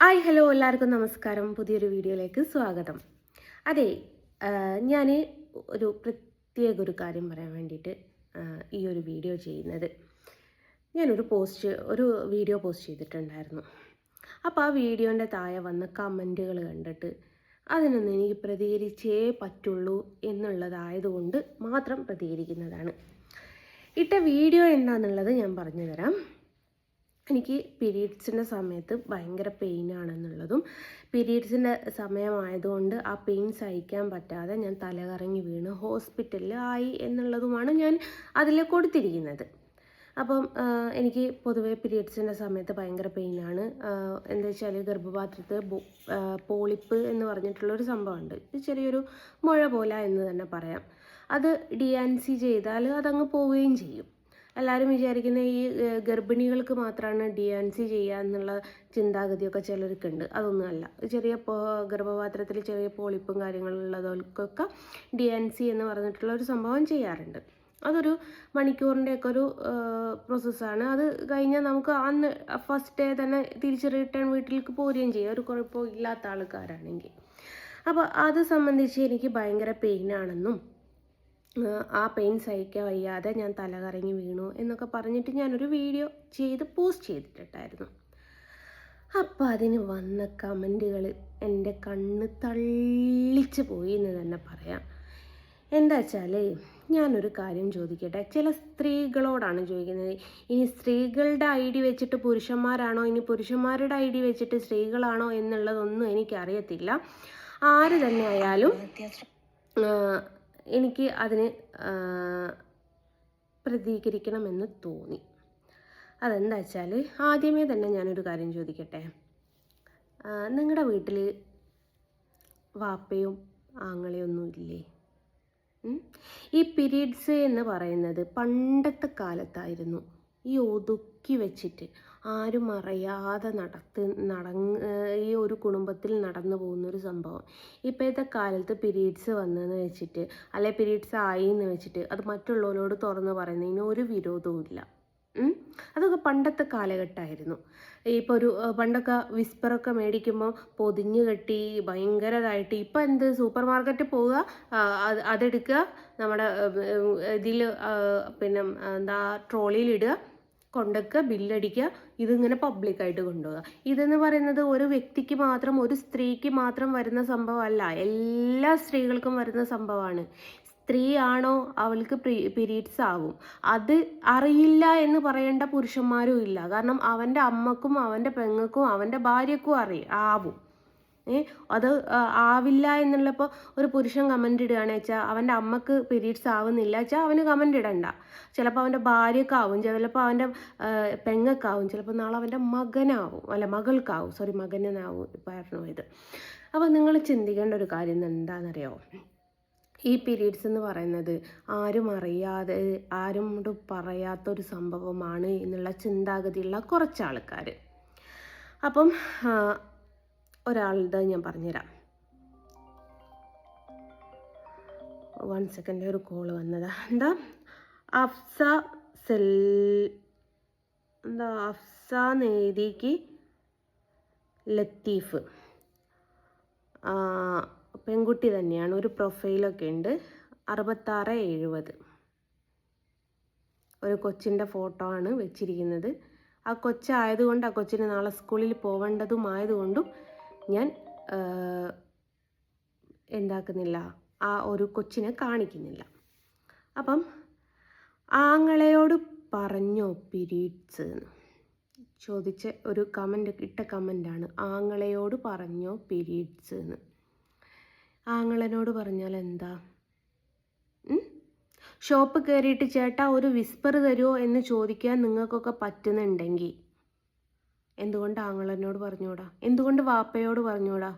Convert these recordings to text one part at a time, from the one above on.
Hi hello എല്ലാവർക്കും നമസ്കാരം. പുതിയൊരു വീഡിയോയിലേക്ക് സ്വാഗതം. അതെ ഞാൻ ഒരു പ്രത്യേക ഒരു കാര്യം പറയാൻ വേണ്ടിയിട്ട് ഈ ഒരു വീഡിയോ ചെയ്യുന്നത്. ഞാനൊരു പോസ്റ്റ് ഒരു വീഡിയോ പോസ്റ്റ് ചെയ്തിട്ടുണ്ടായിരുന്നു. അപ്പോൾ ആ വീഡിയോന്റെ താഴെ വന്ന കമന്റുകൾ കണ്ടിട്ട് അതിനൊന്നും എനിക്ക് പ്രതികരിച്ചേ പറ്റുള്ളൂ എന്നുള്ളതായതുകൊണ്ട് മാത്രം പ്രതികരിക്കുന്നതാണ്. ഇട്ട വീഡിയോ എന്താണെന്നുള്ളത് ഞാൻ പറഞ്ഞു തരാം. എനിക്ക് പീരീഡ്സിന്റെ സമയത്ത് ഭയങ്കര പെയിൻ ആണെന്നുള്ളതും പീരീഡ്സിന്റെ സമയമായതുകൊണ്ട് ആ പെയിൻ സഹിക്കാൻ പറ്റാതെ ഞാൻ തലകറങ്ങി വീണ് ഹോസ്പിറ്റലിൽ ആയി എന്നുള്ളതുമാണ് ഞാൻ അതിൽ കൊടുത്തിരിക്കുന്നത്. അപ്പം എനിക്ക് പൊതുവേ പീരീഡ്സിന്റെ സമയത്ത് ഭയങ്കര പെയിനാണ്. എന്താ വെച്ചാൽ ആ, പോളിപ്പ് എന്ന് പറഞ്ഞിട്ടുള്ളൊരു സംഭവമുണ്ട്. ഇത് ചെറിയൊരു മുഴ പോലെ എന്ന് തന്നെ പറയാം. അത് ഡി ആൻ സി ചെയ്താൽ അതങ്ങ് പോവുകയും ചെയ്യും. എല്ലാവരും വിചാരിക്കുന്ന ഈ ഗർഭിണികൾക്ക് മാത്രമാണ് ഡി എൻ സി ചെയ്യുക എന്നുള്ള ചിന്താഗതിയൊക്കെ ചിലർക്കുണ്ട്. അതൊന്നുമല്ല ചെറിയ ഗർഭപാത്രത്തിൽ ചെറിയ പോളിപ്പും കാര്യങ്ങളുള്ളവർക്കൊക്കെ ഡി എൻ സി എന്ന് പറഞ്ഞിട്ടുള്ള ഒരു സംഭവം ചെയ്യാറുണ്ട്. അതൊരു മണിക്കൂറിന്റെയൊക്കെ ഒരു പ്രോസസ്സാണ് അത് കഴിഞ്ഞാൽ നമുക്ക് അന്ന് ഫസ്റ്റ് ഡേ തന്നെ തിരിച്ച് റിട്ടേൺ വീട്ടിലേക്ക് പോരുകയും ചെയ്യും. ഒരു കുഴപ്പമില്ലാത്ത ആൾക്കാരാണെങ്കിൽ അപ്പോൾ അത് സംബന്ധിച്ച് എനിക്ക് ഭയങ്കര പെയിനാണെന്നും ആ പെയിൻ സഹിക്കാൻ വയ്യാതെ ഞാൻ തലകറങ്ങി വീണു എന്നൊക്കെ പറഞ്ഞിട്ട് ഞാനൊരു വീഡിയോ ചെയ്ത് പോസ്റ്റ് ചെയ്തിട്ടുണ്ടായിരുന്നു. അപ്പോൾ അതിന് വന്ന കമന്റുകൾ എന്റെ കണ്ണ് തള്ളിച്ച് പോയി എന്ന് തന്നെ പറയാം. എന്താ വെച്ചാൽ ഞാനൊരു കാര്യം ചോദിക്കട്ടെ? ചില സ്ത്രീകളോടാണ് ചോദിക്കുന്നത്. ഇനി സ്ത്രീകളുടെ ഐ ഡി വെച്ചിട്ട് പുരുഷന്മാരാണോ? ഇനി പുരുഷന്മാരുടെ ഐ ഡി വെച്ചിട്ട് സ്ത്രീകളാണോ എന്നുള്ളതൊന്നും എനിക്കറിയത്തില്ല. ആര് തന്നെ ആയാലും എനിക്ക് അതിന് പ്രതികരിക്കണമെന്ന് തോന്നി. അതെന്താ വെച്ചാൽ ആദ്യമേ തന്നെ ഞാനൊരു കാര്യം ചോദിക്കട്ടെ? നിങ്ങളുടെ വീട്ടിൽ വാപ്പയും ആങ്ങളെയൊന്നും ഇല്ലേ? ഈ പീരീഡ്സ് എന്ന് പറയുന്നത് പണ്ടത്തെ കാലത്തായിരുന്നു. ഈ ഒതുക്കി വെച്ചിട്ട്. ആരും അറിയാതെ നടത്ത് നട ഈ ഒരു കുടുംബത്തിൽ നടന്നു പോകുന്നൊരു സംഭവം. ഇപ്പോഴത്തെ കാലത്ത് പിരീഡ്സ് വന്നെന്ന് വെച്ചിട്ട് അല്ലെ പിരീഡ്സ് ആയി എന്ന് വെച്ചിട്ട് അത് മറ്റുള്ളവരോട് തുറന്ന് പറയുന്നതിന് ഒരു വിരോധവും ഇല്ല. അതൊക്കെ പണ്ടത്തെ കാലഘട്ടമായിരുന്നു. ഇപ്പോൾ ഒരു പണ്ടൊക്കെ വിസ്പറൊക്കെ മേടിക്കുമ്പോൾ പൊതിഞ്ഞ് കെട്ടി ഭയങ്കരതായിട്ട് ഇപ്പം എന്ത് സൂപ്പർ മാർക്കറ്റിൽ പോവുക അത് അതെടുക്കുക നമ്മുടെ ഇതിൽ പിന്നെ എന്താ ട്രോളിയിലിടുക. കൊണ്ടുവയ്ക്കുക ബില്ലടിക്കുക ഇതിങ്ങനെ പബ്ലിക്കായിട്ട് കൊണ്ടുപോകുക ഇതെന്ന് പറയുന്നത് ഒരു വ്യക്തിക്ക് മാത്രം ഒരു സ്ത്രീക്ക് മാത്രം വരുന്ന സംഭവമല്ല. എല്ലാ സ്ത്രീകൾക്കും വരുന്ന സംഭവമാണ്. സ്ത്രീയാണോ അവൾക്ക് പീരീഡ്സ് ആവും. അത് അറിയില്ല എന്ന് പറയേണ്ട പുരുഷന്മാരും ഇല്ല. കാരണം അവന്റെ അമ്മക്കും അവന്റെ പെങ്ങൾക്കും അവന്റെ ഭാര്യക്കും അറിയാം ആവും. അത് ആവില്ല എന്നുള്ളപ്പോൾ ഒരു പുരുഷൻ കമന്റ് ഇടുകയാണ്. വെച്ചാൽ അവന്റെ അമ്മയ്ക്ക് പീരീഡ്സ് ആവുന്നില്ല. വെച്ചാൽ അവന് കമന്റ് ഇടണ്ട. ചിലപ്പോൾ അവന്റെ ഭാര്യക്കാവും. ചിലപ്പോൾ അവന്റെ പെങ്ങക്കാവും. ചിലപ്പോൾ നാളെ അവന്റെ മകനാവും. അല്ല മകൾക്കാവും. സോറി മകനാവും പറഞ്ഞു ഇത് അപ്പോൾ നിങ്ങൾ ചിന്തിക്കേണ്ട ഒരു കാര്യം എന്താണെന്നറിയോ ഈ പീരീഡ്സ് എന്ന് പറയുന്നത് ആരും അറിയാതെ ആരോട് പറയാത്തൊരു സംഭവമാണ് എന്നുള്ള ചിന്താഗതിയുള്ള കുറച്ച് ആൾക്കാർ അപ്പം ഒരാളുടെ ഞാൻ പറഞ്ഞുതരാം. വൺ സെക്കൻഡ് ഒരു കോൾ വന്നതാ. എന്താ? അഫ്സ സെൽ എന്താ? അഫ്സ നേതിക്ക് ലത്തീഫ്. പെൺകുട്ടി തന്നെയാണ്. ഒരു പ്രൊഫൈലൊക്കെ ഉണ്ട്. അറുപത്താറ് എഴുപത്. ഒരു കൊച്ചിന്റെ ഫോട്ടോ ആണ് വെച്ചിരിക്കുന്നത്. ആ കൊച്ചായതുകൊണ്ട് ആ കൊച്ചിന് നാളെ സ്കൂളിൽ പോവേണ്ടതുമായതുകൊണ്ടും ഞാൻ എന്താക്കുന്നില്ല. ആ ഒരു കൊച്ചിനെ കാണിക്കുന്നില്ല. അപ്പം ആങ്ങളയോട് പറഞ്ഞോ പിരീഡ്സ് ചോദിച്ച ഒരു കമന്റ് ഇട്ട കമന്റാണ്. ആങ്ങളയോട് പറഞ്ഞോ പിരീഡ്സ് എന്ന്. ആങ്ങളനോട് പറഞ്ഞാൽ എന്താ? ഷോപ്പ് കയറിയിട്ട് ചേട്ടാ ഒരു വിസ്പർ തരുമോ എന്ന് ചോദിക്കാൻ നിങ്ങൾക്കൊക്കെ പറ്റുന്നുണ്ടെങ്കിൽ. എന്തുകൊണ്ട് ആങ്ങളനോട് പറഞ്ഞൂടാ? എന്തുകൊണ്ട് വാപ്പയോട് പറഞ്ഞൂടാ?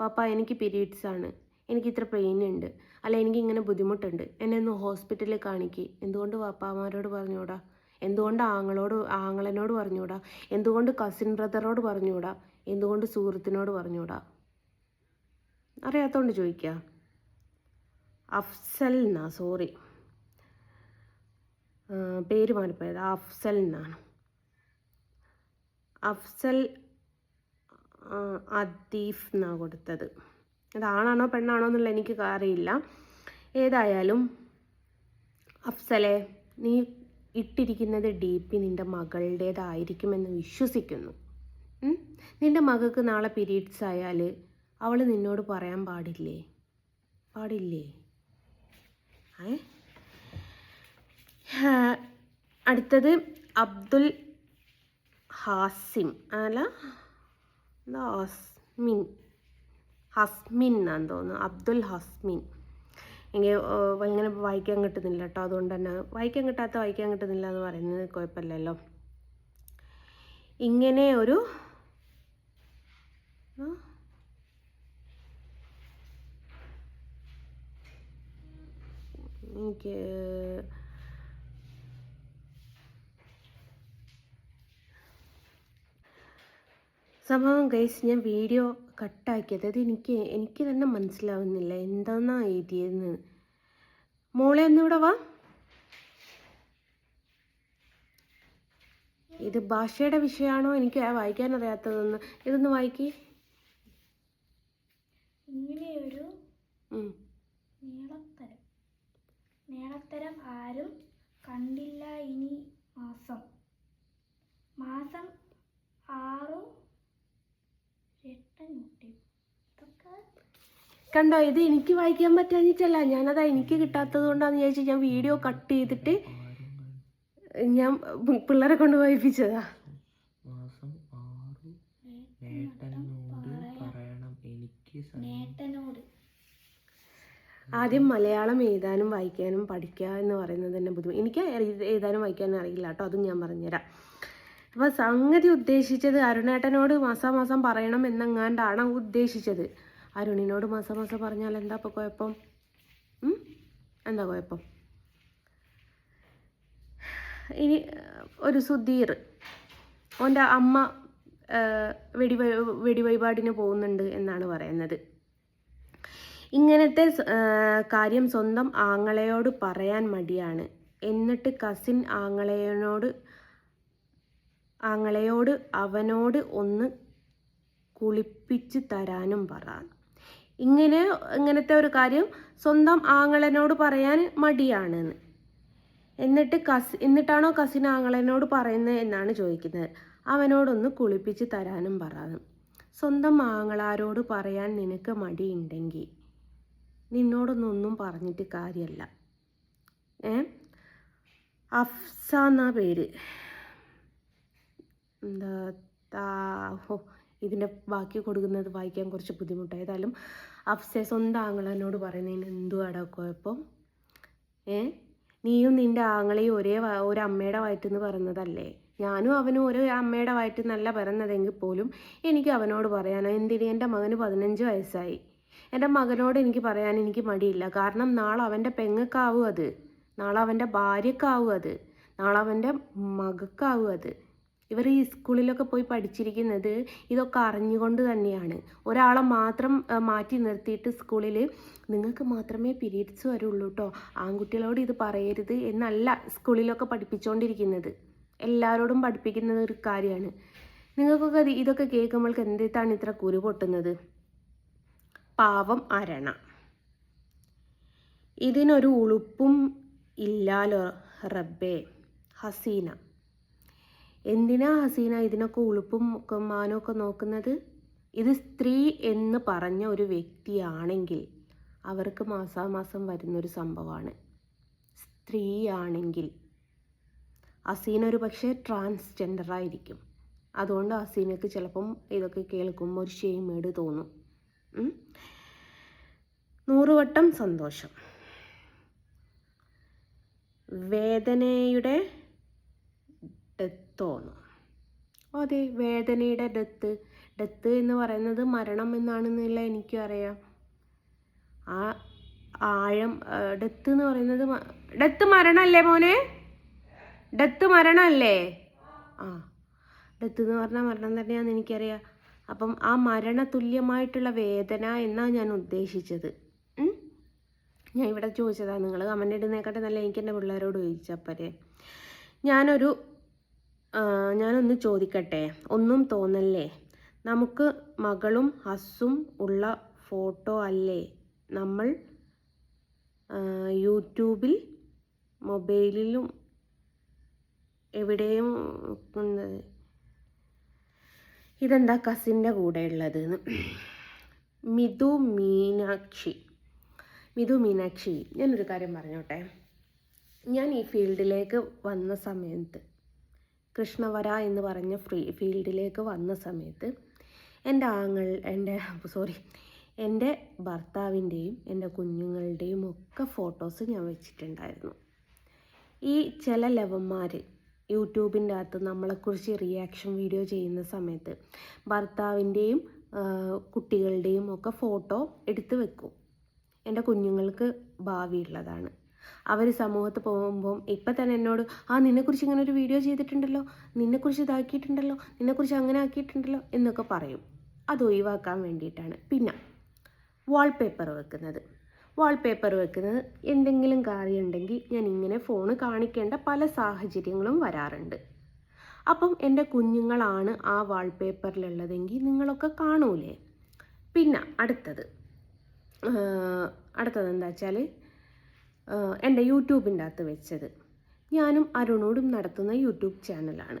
വാപ്പ എനിക്ക് പീരീഡ്സ് ആണ് എനിക്ക് ഇത്ര പെയിൻ ഉണ്ട് അല്ല എനിക്ക് ഇങ്ങനെ ബുദ്ധിമുട്ടുണ്ട്. എന്നെ ഒന്ന് ഹോസ്പിറ്റലിൽ കാണിക്ക്. എന്തുകൊണ്ട് വാപ്പാമാരോട് പറഞ്ഞൂടാ? എന്തുകൊണ്ട് ആങ്ങളോട് ആങ്ങളനോട് പറഞ്ഞൂടാ? എന്തുകൊണ്ട് കസിൻ ബ്രദറോട് പറഞ്ഞൂടാ? എന്തുകൊണ്ട് സുഹൃത്തിനോട് പറഞ്ഞൂടാ? അറിയാത്തോണ്ട് ചോദിക്ക. അഫ്സൽ എന്നാ സോറി പേര് മാറിപ്പോയത്. അഫ്സൽ എന്നാണ് അഫ്സൽ അദീഫ് എന്നാണ് കൊടുത്തത്. അതാണാണോ പെണ്ണാണോ എന്നുള്ള എനിക്ക് അറിയില്ല. ഏതായാലും അഫ്സലെ നീ ഇട്ടിരിക്കുന്നത് ഡി പി നിന്റെ മകളുടേതായിരിക്കുമെന്ന് വിശ്വസിക്കുന്നു? നിന്റെ മകൾക്ക് നാളെ പീരീഡ്സ് ആയാൽ അവൾ നിന്നോട് പറയാൻ പാടില്ലേ? പാടില്ലേ? ഏ? അടുത്തത് അബ്ദുൽ ഹാസിം. അല്ല? എന്താ ഹസ്മിൻ? ഹസ്മിൻ എന്നാന്ന് തോന്നുന്നു. അബ്ദുൽ ഹസ്മിൻ. എനിക്ക് ഇങ്ങനെ വായിക്കാൻ കിട്ടുന്നില്ല കേട്ടോ. അതുകൊണ്ട് തന്നെ വായിക്കാൻ കിട്ടാത്ത വായിക്കാൻ കിട്ടുന്നില്ല എന്ന് പറയുന്നത് കുഴപ്പമില്ലല്ലോ. ഇങ്ങനെ ഒരു? എനിക്ക് സംഭവം ഗൈസ് ഞാൻ വീഡിയോ കട്ടാക്കിയത് അത് എനിക്ക് എനിക്ക് തന്നെ മനസ്സിലാവുന്നില്ല. എന്താന്നാ എഴുതിയതെന്ന്. മോളെ ഒന്നിവിടെ വാ. ഇത് ഭാഷയുടെ വിഷയമാണോ? എനിക്ക് വായിക്കാൻ അറിയാത്തതെന്ന്. ഇതൊന്ന് വായിക്കി. ഇങ്ങനെയൊരു. നീളത്തരം. നീളത്തരം ആരും കണ്ടില്ല ഇനി മാസം. മാസം ആറു കണ്ടോ ഇത് എനിക്ക് വായിക്കാൻ പറ്റാഞ്ഞിട്ടല്ല. ഞാനതാ എനിക്ക് കിട്ടാത്തത് കൊണ്ടാന്ന് വിചാരിച്ചു ഞാൻ വീഡിയോ കട്ട് ചെയ്തിട്ട് ഞാൻ പിള്ളേരെ കൊണ്ട് വായിപ്പിച്ചതാ. ആദ്യം മലയാളം എഴുതാനും വായിക്കാനും പഠിക്കുക എന്ന് പറയുന്നത് തന്നെ ബുദ്ധിമുട്ട്. എനിക്ക് എഴുത- എഴുതാനും വായിക്കാനും അറിയില്ല കേട്ടോ അതും ഞാൻ പറഞ്ഞുതരാം. അപ്പോൾ സംഗതി ഉദ്ദേശിച്ചത് അരുണേട്ടനോട് മാസാമാസം പറയണം എന്നെങ്ങാണ്ടാണ് ഉദ്ദേശിച്ചത്. അരുണിനോട് മാസാമാസം പറഞ്ഞാൽ എന്താ ഇപ്പോൾ കുഴപ്പം? എന്താ കുഴപ്പം? ഇനി ഒരു സുധീർ ഓന്റെ അമ്മ വെടി വെടിവഴിപാടിന് പോകുന്നുണ്ട് എന്നാണ് പറയുന്നത്. ഇങ്ങനത്തെ കാര്യം സ്വന്തം ആങ്ങളയോട് പറയാൻ മടിയാണ്. എന്നിട്ട് കസിൻ ആങ്ങളയോട് ആങ്ങളയോട് അവനോട് ഒന്ന് കുളിപ്പിച്ച് തരാനും പറ. ഇങ്ങനെ ഇങ്ങനത്തെ ഒരു കാര്യം സ്വന്തം ആങ്ങളനോട് പറയാൻ മടിയാണെന്ന് എന്നിട്ട് കസ് എന്നിട്ടാണോ കസിൻ ആങ്ങളനോട് പറയുന്നത് എന്നാണ് ചോദിക്കുന്നത്. അവനോടൊന്ന് കുളിപ്പിച്ച് തരാനും പറയാം സ്വന്തം ആങ്ങളാരോട് പറയാൻ നിനക്ക് മടിയുണ്ടെങ്കിൽ നിന്നോടൊന്നൊന്നും പറഞ്ഞിട്ട് കാര്യമല്ല ഏ? അഫ്സ എന്നാ പേര്. എന്താ താ ഹോ ഇതിന്റെ ബാക്കി കൊടുക്കുന്നത് വായിക്കാൻ കുറച്ച് ബുദ്ധിമുട്ടാണ് ഏതായാലും അഫ്സെ സ്വന്തം ആങ്ങളനോട് പറയുന്നതിന് എന്തുവാടാ കുഴപ്പം? ഏ? നീയും നിന്റെ ആങ്ങളെയും ഒരേ ഒരമ്മയുടെ വയറ്റിന്ന് പറഞ്ഞതല്ലേ ഞാനും അവനും ഒരു അമ്മയുടെ വയറ്റിൽ നല്ല പിറന്നതെങ്കിൽ പോലും എനിക്ക് അവനോട് പറയാനോ? എന്തിന്? എന്റെ മകന് പതിനഞ്ച് വയസ്സായി. എന്റെ മകനോട് എനിക്ക് പറയാൻ എനിക്ക് മടിയില്ല. കാരണം നാളെ അവന്റെ പെങ്ങൾക്കാവും അത്. നാളെ അവന്റെ ഭാര്യക്കാവും അത്. നാളെ അവന്റെ മകക്കാവും അത്. ഇവർ ഈ സ്കൂളിലൊക്കെ പോയി പഠിച്ചിരിക്കുന്നത് ഇതൊക്കെ അറിഞ്ഞുകൊണ്ട് തന്നെയാണ്. ഒരാളെ മാത്രം മാറ്റി നിർത്തിയിട്ട് സ്കൂളിൽ നിങ്ങൾക്ക് മാത്രമേ പീരീഡ്സ് വരുള്ളൂ കേട്ടോ ആൺകുട്ടികളോട് ഇത് പറയരുത് എന്നല്ല സ്കൂളിലൊക്കെ പഠിപ്പിച്ചുകൊണ്ടിരിക്കുന്നത് എല്ലാവരോടും പഠിപ്പിക്കുന്നത് ഒരു കാര്യമാണ്. നിങ്ങൾക്കൊക്കെ ഇത് ഇതൊക്കെ കേൾക്കുമ്പോൾക്ക് എന്തിട്ടാണ് ഇത്ര കുരു പൊട്ടുന്നത്? പാവം അരണ. ഇതിനൊരു ഉളുപ്പും ഇല്ലാലോ റബ്ബേ. ഹസീന. എന്തിനാ ഹസീന ഇതിനൊക്കെ ഉളുപ്പും മാനവും ഒക്കെ നോക്കുന്നത്? ഇത് സ്ത്രീ എന്ന് പറഞ്ഞ ഒരു വ്യക്തിയാണെങ്കിൽ അവർക്ക് മാസാമാസം വരുന്നൊരു സംഭവമാണ്. സ്ത്രീയാണെങ്കിൽ അസീന ഒരു പക്ഷേ ട്രാൻസ്ജെൻഡർ ആയിരിക്കും. അതുകൊണ്ട് അസീനക്ക് ചിലപ്പം ഇതൊക്കെ കേൾക്കുമ്പോൾ ഒരു ഷെയ്മേട് തോന്നും. നൂറുവട്ടം സന്തോഷം. വേദനയുടെ ഡെത്തോന്ന് അതെ വേദനയുടെ ഡെത്ത്. ഡെത്ത് എന്ന് പറയുന്നത് മരണം എന്നാണെന്നില്ല എനിക്കും അറിയാം ആ ആഴം ഡെത്ത് എന്ന് പറയുന്നത് ഡെത്ത് മരണമല്ലേ മോനെ? ഡെത്ത് മരണമല്ലേ ആ ഡെത്ത് എന്ന് പറഞ്ഞാൽ മരണം തന്നെയാണെന്ന് എനിക്കറിയാം. അപ്പം ആ മരണതുല്യമായിട്ടുള്ള വേദന എന്നാണ് ഞാൻ ഉദ്ദേശിച്ചത്. ഞാൻ ഇവിടെ ചോദിച്ചതാണ്. നിങ്ങൾ കമന്റ് ഇടുന്നേക്കാട്ടെ നല്ല എനിക്ക് എന്റെ പിള്ളേരോട് ചോദിച്ചപ്പരെ ഞാനൊരു ഞാനൊന്ന് ചോദിക്കട്ടെ. ഒന്നും തോന്നല്ലേ? നമുക്ക് മകളും ഹസ്സും ഉള്ള ഫോട്ടോ അല്ലേ? നമ്മൾ യൂട്യൂബിൽ മൊബൈലിലും എവിടെയും ഇതെന്താ കസിന്റെ കൂടെ ഉള്ളത് മിഥു മീനാക്ഷി. മിഥു മീനാക്ഷി ഞാനൊരു കാര്യം പറഞ്ഞോട്ടെ. ഞാൻ ഈ ഫീൽഡിലേക്ക് വന്ന സമയത്ത് കൃഷ്ണവര എന്ന് പറഞ്ഞ ഫ്രീ ഫീൽഡിലേക്ക് വന്ന സമയത്ത് എന്റെ ആങ്ങൾ എന്റെ സോറി എന്റെ ഭർത്താവിന്റെയും എന്റെ കുഞ്ഞുങ്ങളുടെയും ഒക്കെ ഫോട്ടോസ് ഞാൻ വെച്ചിട്ടുണ്ടായിരുന്നു. ഈ ചില ലവന്മാർ യൂട്യൂബിന്റെ അകത്ത് നമ്മളെക്കുറിച്ച് റിയാക്ഷൻ വീഡിയോ ചെയ്യുന്ന സമയത്ത് ഭർത്താവിന്റെയും കുട്ടികളുടെയും ഒക്കെ ഫോട്ടോ എടുത്ത് വെക്കും. എന്റെ കുഞ്ഞുങ്ങൾക്ക് ഭാവിയുള്ളതാണ്. അവർ സമൂഹത്ത് പോകുമ്പം ഇപ്പം തന്നെ എന്നോട് ആ നിന്നെക്കുറിച്ച് ഇങ്ങനെ ഒരു വീഡിയോ ചെയ്തിട്ടുണ്ടല്ലോ നിന്നെക്കുറിച്ച് ഇതാക്കിയിട്ടുണ്ടല്ലോ നിന്നെക്കുറിച്ച് അങ്ങനെ ആക്കിയിട്ടുണ്ടല്ലോ എന്നൊക്കെ പറയും. അത് ഒഴിവാക്കാൻ വേണ്ടിയിട്ടാണ്. പിന്നെ വാൾപേപ്പർ വെക്കുന്നത്. വാൾപേപ്പർ വെക്കുന്നത് എന്തെങ്കിലും കാര്യമുണ്ടെങ്കിൽ ഞാൻ ഇങ്ങനെ ഫോണ് കാണിക്കേണ്ട പല സാഹചര്യങ്ങളും വരാറുണ്ട്. അപ്പം എന്റെ കുഞ്ഞുങ്ങളാണ് ആ വാൾപേപ്പറിലുള്ളതെങ്കിൽ നിങ്ങളൊക്കെ കാണൂലേ? പിന്നെ അടുത്തത്. അടുത്തത് എന്താ വെച്ചാൽ എന്റെ യൂട്യൂബിന്റെ അകത്ത് വെച്ചത്. ഞാനും അരുണോടും നടത്തുന്ന യൂട്യൂബ് ചാനലാണ്.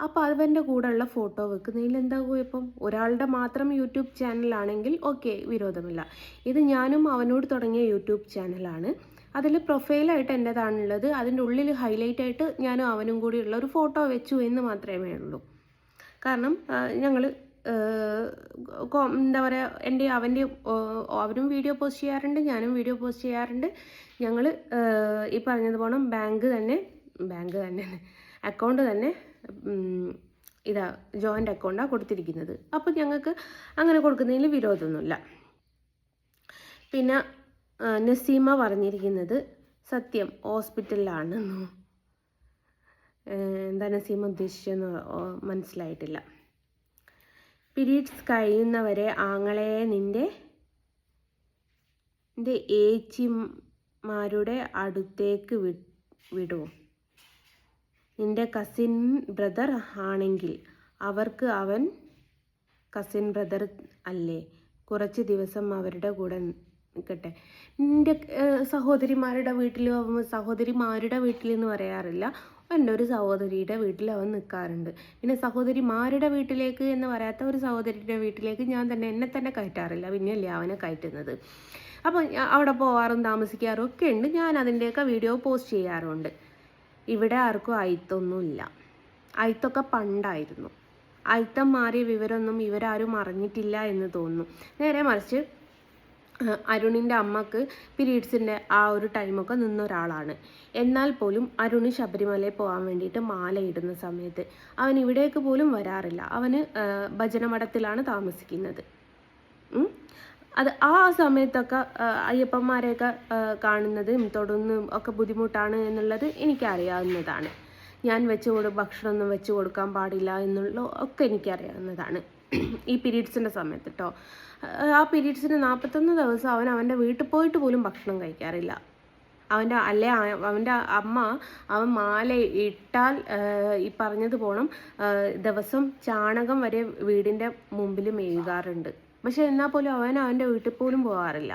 അപ്പോൾ അവന്റെ കൂടെയുള്ള ഫോട്ടോ വെക്കുന്നതിൽ എന്താ കുഴപ്പം? ഒരാളുടെ മാത്രം യൂട്യൂബ് ചാനലാണെങ്കിൽ ഓക്കെ വിരോധമില്ല. ഇത് ഞാനും അവനോട് തുടങ്ങിയ യൂട്യൂബ് ചാനലാണ്. അതിൽ പ്രൊഫൈലായിട്ട് എന്റെതാണുള്ളത്. അതിന്റെ ഉള്ളിൽ ഹൈലൈറ്റ് ആയിട്ട് ഞാനും അവനും കൂടിയുള്ള ഒരു ഫോട്ടോ വെച്ചു എന്ന് മാത്രമേ ഉള്ളൂ. കാരണം ഞങ്ങൾ എന്താ പറയുക എന്റെ അവന്റെ അവരും വീഡിയോ പോസ്റ്റ് ചെയ്യാറുണ്ട് ഞാനും വീഡിയോ പോസ്റ്റ് ചെയ്യാറുണ്ട്. ഞങ്ങൾ ഈ പറഞ്ഞതുപോലെ ബാങ്ക് തന്നെ ബാങ്ക് തന്നെ അക്കൗണ്ട് തന്നെ ഇതാ ജോയിന്റ് അക്കൗണ്ടാണ് കൊടുത്തിരിക്കുന്നത്. അപ്പോൾ ഞങ്ങൾക്ക് അങ്ങനെ കൊടുക്കുന്നതിൽ വിരോധമൊന്നുമില്ല. പിന്നെ നസീമ പറഞ്ഞിരിക്കുന്നത് സത്യം ഹോസ്പിറ്റലിലാണെന്നോ. എന്താ നസീമ ഉദ്ദേശിച്ചെന്ന് മനസ്സിലായിട്ടില്ല. പീരീഡ്സ് കഴിയുന്നവരെ ആങ്ങളെ നിന്റെ നിന്റെ ഏച്ചിമാരുടെ അടുത്തേക്ക് വി വിടൂ. നിന്റെ കസിൻ ബ്രദർ ആണെങ്കിൽ അവർക്ക് അവൻ കസിൻ ബ്രദർ അല്ലേ? കുറച്ച് ദിവസം അവരുടെ കൂടെ നിൽക്കട്ടെ നിന്റെ സഹോദരിമാരുടെ വീട്ടിൽ സഹോദരിമാരുടെ വീട്ടിൽ എന്ന് പറയാറില്ല. എന്റെ ഒരു സഹോദരിയുടെ വീട്ടിൽ അവൻ നിൽക്കാറുണ്ട്. പിന്നെ സഹോദരിമാരുടെ വീട്ടിലേക്ക് എന്ന് പറയാത്ത ഒരു സഹോദരിയുടെ വീട്ടിലേക്ക് ഞാൻ തന്നെ എന്നെ തന്നെ കയറ്റാറില്ല. പിന്നെയല്ലേ അവനെ കയറ്റുന്നത്. അപ്പോൾ ഞാ- അവിടെ പോവാറും താമസിക്കാറും ഒക്കെ ഉണ്ട്. ഞാൻ അതിന്റെയൊക്കെ വീഡിയോ പോസ്റ്റ് ചെയ്യാറുണ്ട്. ഇവിടെ ആർക്കും അയിത്തൊന്നുമില്ല. അയിത്തൊക്കെ പണ്ടായിരുന്നു. അയിത്തം മാറിയ വിവരമൊന്നും ഇവരാരും അറിഞ്ഞിട്ടില്ല എന്ന് തോന്നുന്നു. നേരെ മറിച്ച് അരുണിന്റെ അമ്മയ്ക്ക് പീരീഡ്സിന്റെ ആ ഒരു ടൈമൊക്കെ നിന്ന ഒരാളാണ്. എന്നാൽ പോലും അരുണ് ശബരിമലയിൽ പോകാൻ വേണ്ടിയിട്ട് മാല ഇടുന്ന സമയത്ത് അവൻ ഇവിടേക്ക് പോലും വരാറില്ല. അവന് ഭജനമഠത്തിലാണ് താമസിക്കുന്നത്. അത് ആ സമയത്തൊക്കെ അയ്യപ്പന്മാരെയൊക്കെ കാണുന്നതും തൊടുന്നതും ഒക്കെ ബുദ്ധിമുട്ടാണ് എന്നുള്ളത് എനിക്കറിയാവുന്നതാണ്. ഞാൻ വെച്ച് കൊടു ഭക്ഷണമൊന്നും വെച്ച് കൊടുക്കാൻ പാടില്ല എന്നുള്ള ഒക്കെ എനിക്കറിയാവുന്നതാണ്. ഈ പീരീഡ്സിന്റെ സമയത്ത് കേട്ടോ ആ പീരീഡ്സിന് നാൽപ്പത്തൊന്ന് ദിവസം അവൻ അവന്റെ വീട്ടിൽ പോയിട്ട് പോലും ഭക്ഷണം കഴിക്കാറില്ല. അവന്റെ അല്ലെ അവന്റെ അമ്മ അവൻ മാല ഇട്ടാൽ ഈ പറഞ്ഞത് പോണം ദിവസം ചാണകം വരെ വീടിന്റെ മുമ്പിൽ മെഴുകാറുണ്ട് പക്ഷെ എന്നാൽ പോലും അവൻ അവന്റെ വീട്ടിൽ പോലും പോകാറില്ല.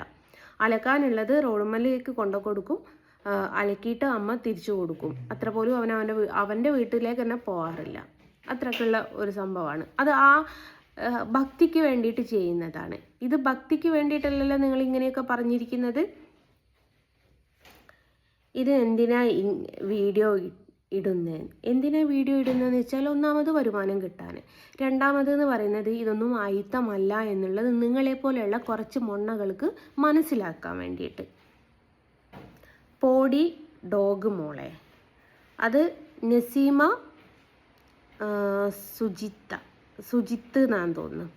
അലക്കാനുള്ളത് റോഡുമലയിലേക്ക് കൊണ്ടു കൊടുക്കും അലക്കിയിട്ട് അമ്മ തിരിച്ചു കൊടുക്കും. അത്ര പോലും അവൻ അവന്റെ അവന്റെ വീട്ടിലേക്ക് തന്നെ പോകാറില്ല. അത്രക്കുള്ള ഒരു സംഭവമാണ്. അത് ആ ഭക്തിക്ക് വേണ്ടിയിട്ട് ചെയ്യുന്നതാണ്. ഇത് ഭക്തിക്ക് വേണ്ടിയിട്ടല്ലല്ലോ നിങ്ങൾ ഇങ്ങനെയൊക്കെ പറഞ്ഞിരിക്കുന്നത്? ഇത് എന്തിനാ വീഡിയോ ഇടുന്നത് എന്തിനാ വീഡിയോ ഇടുന്നതെന്ന് വെച്ചാൽ ഒന്നാമത് വരുമാനം കിട്ടാൻ. രണ്ടാമത് എന്ന് പറയുന്നത് ഇതൊന്നും ആയിത്തമല്ല എന്നുള്ളത് നിങ്ങളെപ്പോലെയുള്ള കുറച്ച് മൊണ്ണകൾക്ക് മനസ്സിലാക്കാൻ വേണ്ടിയിട്ട്. പോടി ഡോഗ് മോളെ. അത് നസീമ സുജിത്ത. സുജിത്ത് എന്നാന്ന് തോന്നുന്നു.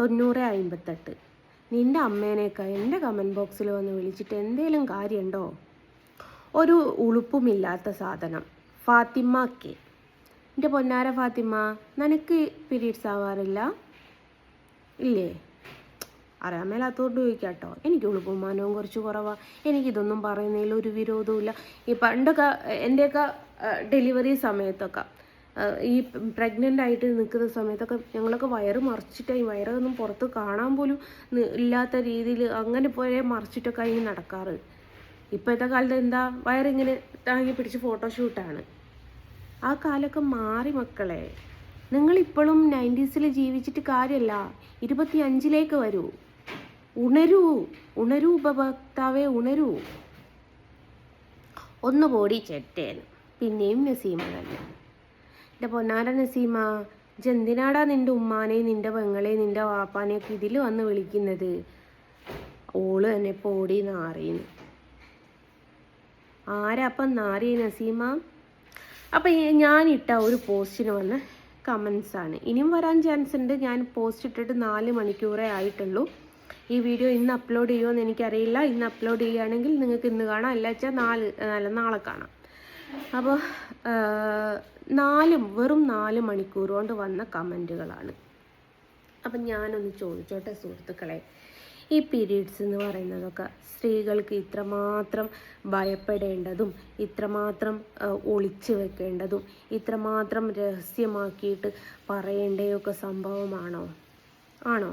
തൊണ്ണൂറ് അമ്പത്തെട്ട്. നിന്റെ അമ്മേനേക്കാൾ എന്റെ കമന്റ് ബോക്സിൽ വന്ന് വിളിച്ചിട്ട് എന്തേലും കാര്യമുണ്ടോ? ഒരു ഉളുപ്പുമില്ലാത്ത സാധനം. ഫാത്തിമ കെ. എന്റെ പൊന്നാര ഫാത്തിമ നിനക്ക് പീരീഡ്സ് ആവാറില്ല? ഇല്ലേ? അറിയാൻ മേലാത്തോണ്ട് ചോദിക്കാട്ടോ. എനിക്ക് ഉളുപ്പുമാനവും കുറച്ച് കുറവാണ് എനിക്കിതൊന്നും പറയുന്നതിൽ ഒരു വിരോധവും ഈ പണ്ടൊക്കെ എന്റെയൊക്കെ ഡെലിവറി സമയത്തൊക്കെ ഈ പ്രഗ്നന്റ് ആയിട്ട് നിൽക്കുന്ന സമയത്തൊക്കെ ഞങ്ങളൊക്കെ വയറ് മറിച്ചിട്ടായി. വയറൊന്നും പുറത്ത് കാണാൻ പോലും ഇല്ലാത്ത രീതിയിൽ അങ്ങനെ പോയേ മറിച്ചിട്ടൊക്കെ ആയി നടക്കാറ്. ഇപ്പോഴത്തെ കാലത്ത് എന്താ വയറിങ്ങനെ താങ്ങി പിടിച്ച് ഫോട്ടോഷൂട്ടാണ് ആ കാലമൊക്കെ മാറി മക്കളെ. നിങ്ങളിപ്പോഴും നയന്റീസിൽ ജീവിച്ചിട്ട് കാര്യമല്ല ഇരുപത്തി അഞ്ചിലേക്ക് വരൂ. ഉണരൂ. ഉണരൂ ഉപഭോക്താവേ ഉണരൂ. ഒന്ന് പോടി ചെറ്റേൻ പിന്നെയും നസീമ എന്റെ പൊന്നാര നസീമ ജെന്തിനാടാ നിന്റെ ഉമ്മാനെ നിന്റെ പെങ്ങളെ നിന്റെ വാപ്പാനെയൊക്കെ ഇതിൽ വന്ന് വിളിക്കുന്നത്? ഓൾ തന്നെ പോടി നാറിന്ന് ആരാ അപ്പം നാറി നസീമ? അപ്പം ഇട്ട ഒരു പോസ്റ്റിന് വന്ന കമൻസ് ആണ് ഇനിയും വരാൻ ചാൻസ് ഉണ്ട് ഞാൻ പോസ്റ്റ് ഇട്ടിട്ട് നാല് മണിക്കൂറേ ആയിട്ടുള്ളൂ. ഈ വീഡിയോ ഇന്ന് അപ്ലോഡ് ചെയ്യുമോ എന്ന് എനിക്കറിയില്ല. ഇന്ന് അപ്ലോഡ് ചെയ്യുകയാണെങ്കിൽ നിങ്ങൾക്ക് ഇന്ന് കാണാം. അല്ല വെച്ചാൽ നാല് നാളെ കാണാം. അപ്പോൾ നാലും വെറും നാല് മണിക്കൂർ കൊണ്ട് വന്ന കമന്റുകളാണ് അപ്പം ഞാനൊന്ന് ചോദിച്ചോട്ടെ സുഹൃത്തുക്കളെ ഈ പീരീഡ്സ് എന്ന് പറയുന്നതൊക്കെ സ്ത്രീകൾക്ക് ഇത്രമാത്രം ഭയപ്പെടേണ്ടതും ഇത്രമാത്രം ഒളിച്ചു വെക്കേണ്ടതും ഇത്രമാത്രം രഹസ്യമാക്കിയിട്ട് പറയേണ്ടയൊക്കെ സംഭവമാണോ? ആണോ?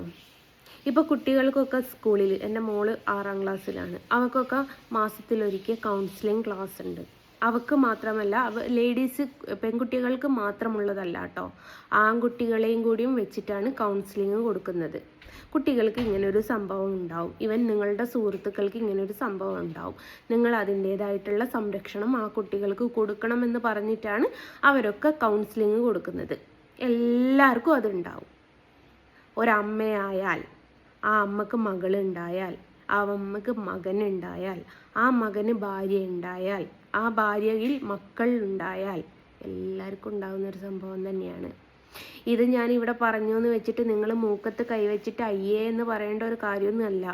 ഇപ്പോൾ കുട്ടികൾക്കൊക്കെ സ്കൂളിൽ എന്റെ മോൾ ആറാം ക്ലാസ്സിലാണ്. അവൾക്കൊക്കെ മാസത്തിലൊരിക്കൽ കൗൺസിലിംഗ് ക്ലാസ് ഉണ്ട്. അവൾക്ക് മാത്രമല്ല അവ ലേഡീസ് പെൺകുട്ടികൾക്ക് മാത്രമുള്ളതല്ല കേട്ടോ ആൺകുട്ടികളെയും കൂടിയും വെച്ചിട്ടാണ് കൗൺസിലിംഗ് കൊടുക്കുന്നത്. കുട്ടികൾക്ക് ഇങ്ങനൊരു സംഭവം ഉണ്ടാവും. ഇവൻ നിങ്ങളുടെ സുഹൃത്തുക്കൾക്ക് ഇങ്ങനൊരു സംഭവം ഉണ്ടാവും. നിങ്ങൾ അതിന്റേതായിട്ടുള്ള സംരക്ഷണം ആ കുട്ടികൾക്ക് കൊടുക്കണമെന്ന് പറഞ്ഞിട്ടാണ് അവരൊക്കെ കൗൺസിലിംഗ് കൊടുക്കുന്നത്. എല്ലാവർക്കും അതുണ്ടാവും. ഒരമ്മയായാൽ ആ അമ്മയ്ക്ക് മകളുണ്ടായാൽ ആ അമ്മയ്ക്ക് മകനുണ്ടായാൽ ആ മകന് ഭാര്യ ഉണ്ടായാൽ ആ ഭാര്യയിൽ മക്കൾ ഉണ്ടായാൽ എല്ലാവർക്കും ഉണ്ടാകുന്ന ഒരു സംഭവം തന്നെയാണ്. ഇത് ഞാൻ ഇവിടെ പറഞ്ഞു എന്ന് വെച്ചിട്ട് നിങ്ങൾ മൂക്കത്ത് കൈവച്ചിട്ട് അയ്യേ എന്ന് പറയേണ്ട ഒരു കാര്യമൊന്നുമല്ല.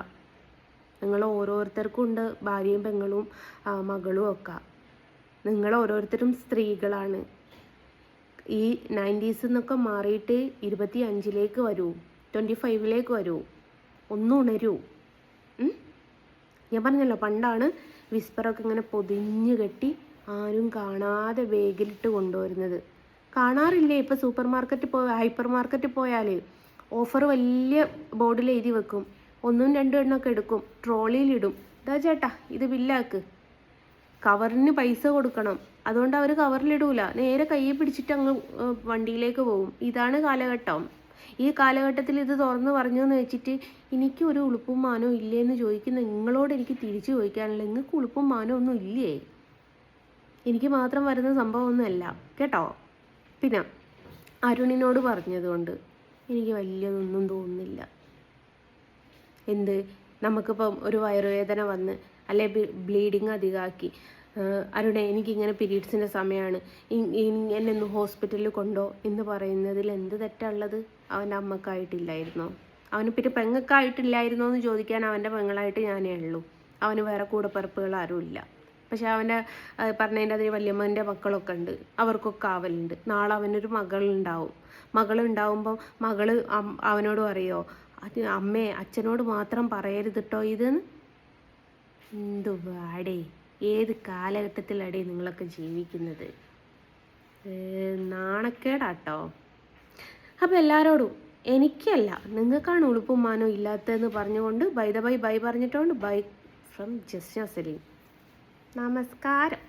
നിങ്ങൾ ഓരോരുത്തർക്കും ഉണ്ട് ഭാര്യയും പെങ്ങളും മകളും ഒക്കെ. നിങ്ങൾ ഓരോരുത്തരും സ്ത്രീകളാണ്. ഈ നയന്റീസ് എന്നൊക്കെ മാറിയിട്ട് ഇരുപത്തി അഞ്ചിലേക്ക് വരൂ ട്വന്റി ഫൈവിലേക്ക് വരൂ ഒന്ന് ഉണരൂ. ഞാൻ പറഞ്ഞല്ലോ പണ്ടാണ് വിസ്പറൊക്കെ ഇങ്ങനെ പൊതിഞ്ഞു കെട്ടി ആരും കാണാതെ വേഗിലിട്ട് കൊണ്ടുവരുന്നത്. കാണാറില്ലേ? ഇപ്പോൾ സൂപ്പർ മാർക്കറ്റ് പോയ ഹൈപ്പർ മാർക്കറ്റ് പോയാൽ ഓഫർ വലിയ ബോർഡിൽ എഴുതി വെക്കും. ഒന്നും രണ്ടും എണ്ണമൊക്കെ എടുക്കും. ട്രോളിയിലിടും ഇതാ ചേട്ടാ ഇത് ബില്ലാക്ക്. കവറിന് പൈസ കൊടുക്കണം. അതുകൊണ്ട് അവർ കവറിലിടൂല. നേരെ കയ്യിൽ പിടിച്ചിട്ട് അങ്ങ് വണ്ടിയിലേക്ക് പോകും. ഇതാണ് കാലഘട്ടം. ഈ കാലഘട്ടത്തിൽ ഇത് തുറന്നു പറഞ്ഞു എന്ന് വെച്ചിട്ട് എനിക്ക് ഒരു ഉളുപ്പും മാനവും ഇല്ലേന്ന് ചോദിക്കുന്ന നിങ്ങളോട് എനിക്ക് തിരിച്ചു ചോദിക്കാനുള്ള നിങ്ങൾക്ക് ഉളുപ്പും മാനവും ഒന്നും ഇല്ലേ? എനിക്ക് മാത്രം വരുന്ന സംഭവമൊന്നുമല്ല കേട്ടോ? പിന്നെ അരുണിനോട് പറഞ്ഞതുകൊണ്ട് എനിക്ക് വലിയതൊന്നും തോന്നുന്നില്ല. എന്ത്? നമുക്കിപ്പം ഒരു വയറുവേദന വന്ന് അല്ലെ ബ്ലീഡിങ് അധികമാക്കി. അരുണെ എനിക്കിങ്ങനെ പീരീഡ്സിന്റെ സമയമാണ് എന്നെ ഒന്ന് ഹോസ്പിറ്റലിൽ കൊണ്ടോ എന്ന് പറയുന്നതിൽ എന്ത് തെറ്റുള്ളത് അവന്റെ അമ്മക്കായിട്ടില്ലായിരുന്നോ? അവന് പിന്നെ പെങ്ങക്കായിട്ടില്ലായിരുന്നോ എന്ന് ചോദിക്കാൻ അവന്റെ പെങ്ങളായിട്ട് ഞാനേ ഉള്ളൂ. അവന് വേറെ കൂടപ്പിറപ്പുകൾ ആരുമില്ല. പക്ഷെ അവന്റെ പറഞ്ഞതിന്റെ അതിൽ വല്യമ്മന്റെ മക്കളൊക്കെ ഉണ്ട്. അവർക്കൊക്കെ ആവലുണ്ട്. നാളെ അവനൊരു മകളുണ്ടാവും. മകളുണ്ടാവുമ്പോൾ മകൾ മകൾ അവനോട് പറയോ അത് അമ്മേ അച്ഛനോട് മാത്രം പറയരുത് കേട്ടോ ഇതെന്ന് എന്തു വാടേ ഏത് കാലഘട്ടത്തിലടി നിങ്ങളൊക്കെ ജീവിക്കുന്നത്? നാണക്കേടാട്ടോ. അപ്പോൾ എല്ലാവരോടും എനിക്കല്ല നിങ്ങൾക്കാണ് ഉളുപ്പും മാനവും ഇല്ലാത്തതെന്ന് പറഞ്ഞുകൊണ്ട് ബൈ ദ ബൈ ബൈ പറഞ്ഞിട്ടുണ്ട് ബൈ ഫ്രം ജസ്റ്റ് സലീം നമസ്കാരം.